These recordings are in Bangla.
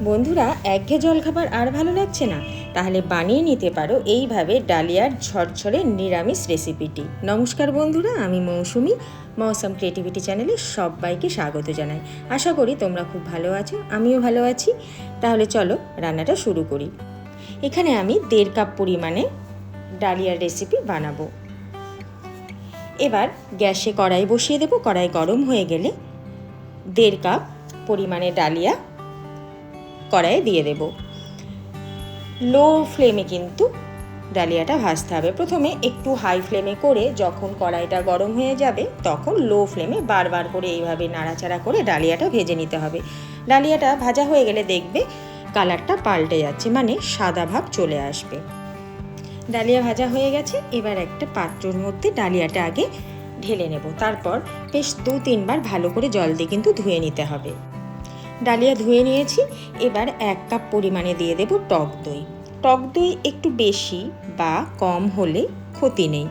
বন্ধুরা একঘে জলখাবার আর ভালো লাগছে না? তাহলে বানিয়ে নিতে পারো এইভাবে ডালিয়ার ঝরঝরে নিরামিষ রেসিপিটি। নমস্কার বন্ধুরা, আমি মৌসুমি। মৌসাম ক্রিয়েটিভিটি চ্যানেলে সবাইকে স্বাগত জানাই। আশা করি তোমরা খুব ভালো আছো, আমিও ভালো আছি। তাহলে চলো রান্নাটা শুরু করি। এখানে আমি দেড় কাপ পরিমাণে ডালিয়ার রেসিপি বানাবো। এবার গ্যাসে কড়াই বসিয়ে দেবো। কড়াই গরম হয়ে গেলে দেড় কাপ পরিমাণে ডালিয়া কড়াইয়ে দিয়ে দেব। লো ফ্লেমে কিন্তু ডালিয়াটা ভাজতে হবে। প্রথমে একটু হাই ফ্লেমে করে যখন কড়াইটা গরম হয়ে যাবে, তখন লো ফ্লেমে বারবার করে এইভাবে নাড়াচাড়া করে ডালিয়াটা ভেজে নিতে হবে। ডালিয়াটা ভাজা হয়ে গেলে দেখবে কালারটা পাল্টে যাচ্ছে মানে সাদা ভাব চলে আসবে। ডালিয়া ভাজা হয়ে গেছে, এবার একটা পাত্রর মধ্যে ডালিয়াটা আগে ঢেলে নেব। তারপর বেশ দু তিনবার ভালো করে জল দিয়ে কিন্তু ধুয়ে নিতে হবে। ডালিয়া ধুয়ে নিয়েছি। এবার এক কাপ পরিমাণে দিয়ে দেব টক দই। টক দই একটু বেশি বা কম হলে ক্ষতি নেই।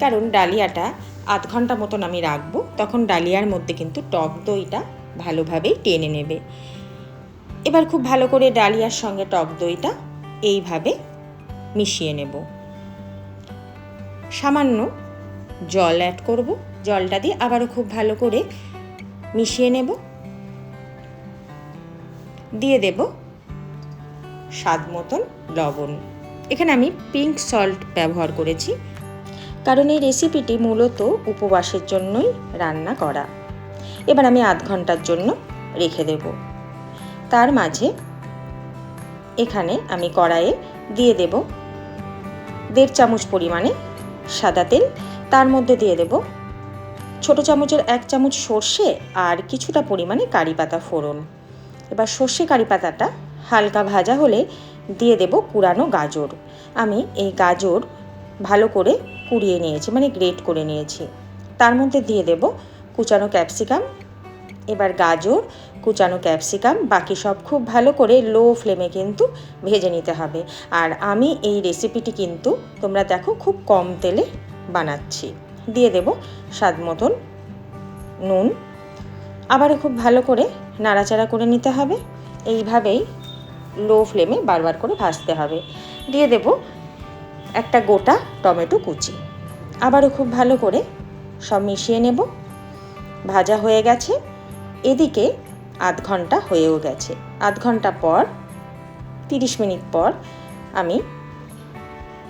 কারণ ডালিয়াটা আধ ঘণ্টা মতন আমি রাখব, তখন ডালিয়ার মধ্যে কিন্তু টক দইটা ভালোভাবেই টেনে নেবে। এবার খুব ভালো করে ডালিয়ার সঙ্গে টক দইটা এইভাবে মিশিয়ে নেব। সামান্য জল অ্যাড করব। জলটা দিয়ে আবারও খুব ভালো করে মিশিয়ে নেব। দিয়ে দেব স্বাদ মতন লবণ। এখানে আমি পিঙ্ক সল্ট ব্যবহার করেছি, কারণ এই রেসিপিটি মূলত উপবাসের জন্যই রান্না করা। এবার আমি আধ ঘণ্টার জন্য রেখে দেব। তার মাঝে এখানে আমি কড়াইয়ে দিয়ে দেব দেড় চামচ পরিমাণে সাদা তেল, তার মধ্যে দিয়ে দেব ছোট চামচের এক চামচ সর্ষে আর কিছুটা পরিমাণে কারি পাতা ফোড়ন। এবার সর্ষে কারি পাতাটা হালকা ভাজা হলে দিয়ে দেব কুড়ানো গাজর। আমি এই গাজর ভালো করে কুড়িয়ে নিয়েছি মানে গ্রেট করে নিয়েছি। তার মধ্যে দিয়ে দেব কুচানো ক্যাপসিকাম। এবার গাজর, কুচানো ক্যাপসিকাম, বাকি সব খুব ভালো করে লো ফ্লেমে কিন্তু ভেজে নিতে হবে। আর আমি এই রেসিপিটি কিন্তু তোমরা দেখো খুব কম তেলে বানাচ্ছি। দিয়ে দেব স্বাদ মতন নুন। আবারও খুব ভালো করে নাড়াচাড়া করে নিতে হবে। এইভাবেই লো ফ্লেমে বারবার করে ভাজতে হবে। দিয়ে দেব একটা গোটা টমেটো কুচি। আবারও খুব ভালো করে সব মিশিয়ে নেব। ভাজা হয়ে গেছে। এদিকে আধ ঘণ্টা হয়েও গেছে। আধ ঘণ্টা পর, তিরিশ মিনিট পর আমি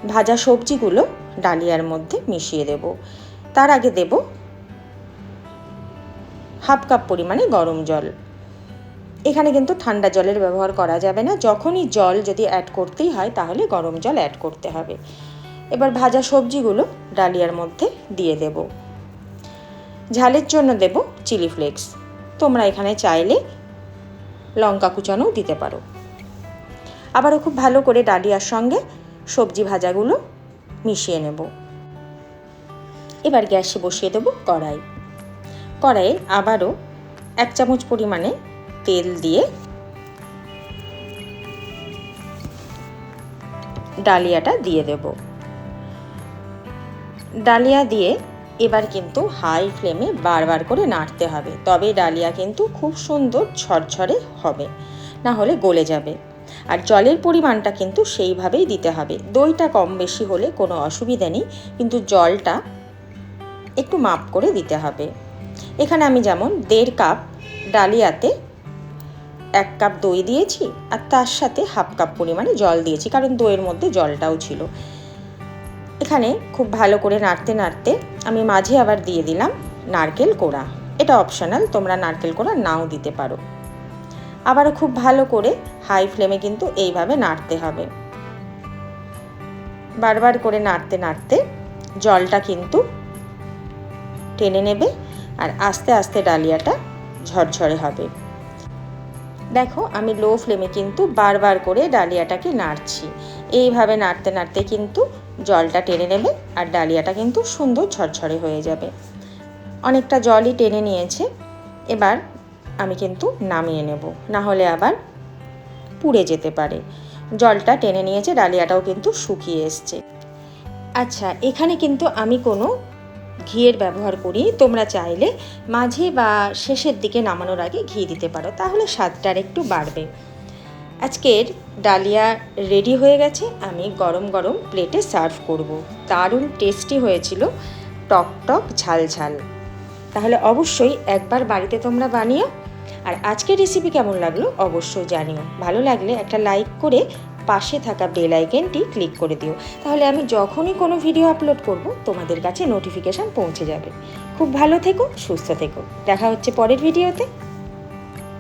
ভাজা সবজিগুলো ডালিয়ার মধ্যে মিশিয়ে দেব। তার আগে দেব হাফ কাপ পরিমাণে গরম জল। এখানে কিন্তু ঠান্ডা জলের ব্যবহার করা যাবে না। যখনই জল যদি অ্যাড করতেই হয়, তাহলে গরম জল অ্যাড করতে হবে। এবার ভাজা সবজিগুলো ডালিয়ার মধ্যে দিয়ে দেব। ঝালের জন্য দেব চিলি ফ্লেক্স তোমরা এখানে চাইলে লঙ্কা কুচানোও দিতে পারো। আবারও খুব ভালো করে ডালিয়ার সঙ্গে সবজি ভাজাগুলো মিশিয়ে নেব। এবার গ্যাসে বসিয়ে দেবো কড়াই। কড়াইয়ে আবারও এক চামচ পরিমাণে তেল দিয়ে ডালিয়াটা দিয়ে দেব। ডালিয়া দিয়ে এবার কিন্তু হাই ফ্লেমে বারবার করে নাড়তে হবে। তবে ডালিয়া কিন্তু খুব সুন্দর ঝরঝরে হবে, না হলে গলে যাবে। আর জলের পরিমাণটা কিন্তু সেইভাবেই দিতে হবে। দইটা কম বেশি হলে কোনো অসুবিধা নেই, কিন্তু জলটা একটু মাপ করে দিতে হবে। এখানে আমি যেমন দেড় কাপ ডালিয়াতে এক কাপ দই দিয়েছি আর তার সাথে হাফ কাপ পরিমাণে জল দিয়েছি, কারণ দইয়ের মধ্যে জলটাও ছিল। এখানে খুব ভালো করে নাড়তে নাড়তে আমি মাঝে আবার দিয়ে দিলাম নারকেল কোড়া। এটা অপশনাল তোমরা নারকেল কোড়া নাও দিতে পারো। আবারও খুব ভালো করে হাই ফ্লেমে কিন্তু এইভাবে নাড়তে হবে। বারবার করে নাড়তে নাড়তে জলটা কিন্তু টেনে নেবে আর আস্তে আস্তে ডালিয়াটা ঝরঝরে হবে। দেখো, আমি লো ফ্লেমে কিন্তু বারবার করে ডালিয়াটাকে নাড়ছি। এইভাবে নাড়তে নাড়তে কিন্তু জলটা টেনে নেবে আর ডালিয়াটা কিন্তু সুন্দর ঝরঝরে হয়ে যাবে। অনেকটা জলই টেনে নিয়েছে। এবার আমি কিন্তু নামিয়ে নেব, না হলে আবার পুড়ে যেতে পারে। জলটা টেনে নিয়েছে, ডালিয়াটাও কিন্তু শুকিয়ে এসছে। আচ্ছা এখানে কিন্তু আমি কোনো ঘিয়ের ব্যবহার করি। তোমরা চাইলে মাঝে বা শেষের দিকে নামানোর আগে ঘি দিতে পারো, তাহলে স্বাদটা একটু বাড়বে। আজকের ডালিয়া রেডি হয়ে গেছে, আমি গরম গরম প্লেটে সার্ভ করব। দারুণ টেস্টি হয়েছিল, টক টক ঝাল ঝাল। তাহলে অবশ্যই একবার বাড়িতে তোমরা বানিও। আর আজকের রেসিপি কেমন লাগল অবশ্যই জানিও। ভালো লাগলে একটা লাইক করে পাশে থাকা বেল আইকনটি ক্লিক করে দিও। তাহলে আমি যখনই কোনো ভিডিও আপলোড করব, তোমাদের কাছে নোটিফিকেশান পৌঁছে যাবে। খুব ভালো থেকো, সুস্থ থেকো। দেখা হচ্ছে পরের ভিডিওতে।